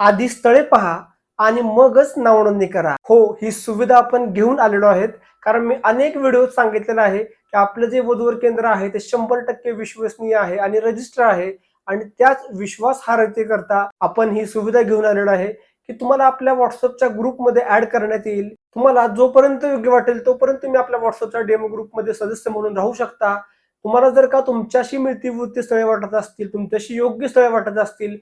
आधी स्थळे पहा आणि मगच नावनोंदणी करा. हो ही सुविधा आपण घेऊन आलेलो आहेत. कारण मी अनेक व्हिडिओ सांगितलेला आहे की आपलं जे वधूवर केंद्र आहे ते शंभर टक्के विश्वसनीय आहे आणि रजिस्टर आहे आणि त्याच विश्वासार्हतेकरता आपण ही सुविधा घेऊन आलेलो आहे की तुम्हाला आपल्या व्हॉट्सअपच्या ग्रुपमध्ये ऍड करण्यात येईल. तुम्हाला जोपर्यंत योग्य वाटेल तोपर्यंत तुम्ही आपल्या व्हॉट्सअपच्या डेमो ग्रुपमध्ये सदस्य म्हणून राहू शकता. तुम्हाला जर का तुमच्याशी मिळती वृत्ती स्थळे वाटत असतील तुमच्याशी योग्य स्थळे वाटत असतील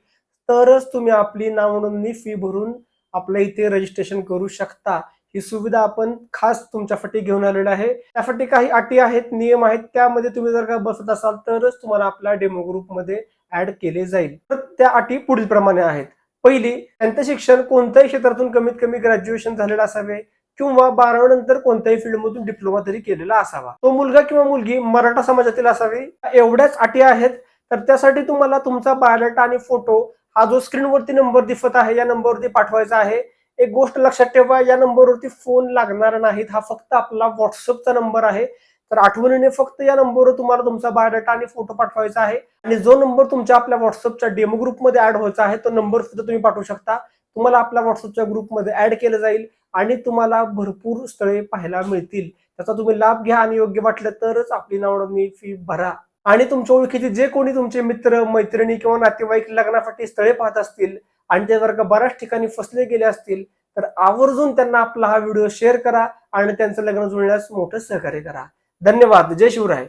तरच तुम्ही आपली नावनोंदणी फी भरून आपल्या इथे रजिस्ट्रेशन करू शकता. ही सुविधा आपण खास तुमच्यासाठी घेऊन आलेली आहे. त्यासाठी काही अटी आहेत नियम आहेत त्यामध्ये तुम्ही जर का बसत असाल तरच तुम्हाला आपल्या डेमो ग्रुपमध्ये ऍड केले जाईल. तर त्या अटी पुढील प्रमाणे आहेत. पहिली त्यांचं शिक्षण कोणत्याही क्षेत्रातून कमीत कमी ग्रॅज्युएशन झालेलं असावे किंवा बारावीनंतर कोणत्याही फील्डमधून डिप्लोमा तरी केलेला असावा. तो मुलगा किंवा मुलगी मराठा समाजातील असावी. एवढ्याच अटी आहेत तर त्यासाठी तुम्हाला तुमचा बायोडाटा आणि फोटो हा जो स्क्रीनवरती नंबर दिसत आहे या नंबरवरती पाठवायचा आहे. एक गोष्ट लक्षात ठेवा या नंबरवरती फोन लागणार नाहीत. हा फक्त आपला व्हॉट्सअपचा नंबर आहे. तर आठवणीने फक्त या नंबरवर तुम्हाला तुमचा बायोडाटा आणि फोटो पाठवायचा आहे. आणि जो नंबर तुमच्या आपल्या व्हॉट्सअपच्या डेमो ग्रुपमध्ये ऍड व्हायचा आहे तो नंबर सुद्धा तुम्ही पाठवू शकता. तुम्हाला आपल्या व्हॉट्सअपच्या ग्रुपमध्ये ऍड केलं जाईल आणि तुम्हाला भरपूर स्थळे पाहायला मिळतील. त्याचा तुम्ही लाभ घ्या आणि योग्य वाटलं तरच आपली नावडणी फी भरा. आणि तुमच्या ओळखीचे जे कोणी तुमचे मित्र मैत्रिणी किंवा नातेवाईक लग्नासाठी स्थळे पाहत असतील आणि ते जर का बऱ्याच ठिकाणी फसले गेले असतील तर आवर्जून त्यांना आपला हा व्हिडिओ शेअर करा आणि त्यांचं लग्न जुळण्यास मोठं सहकार्य करा. धन्यवाद. जय शिवराय.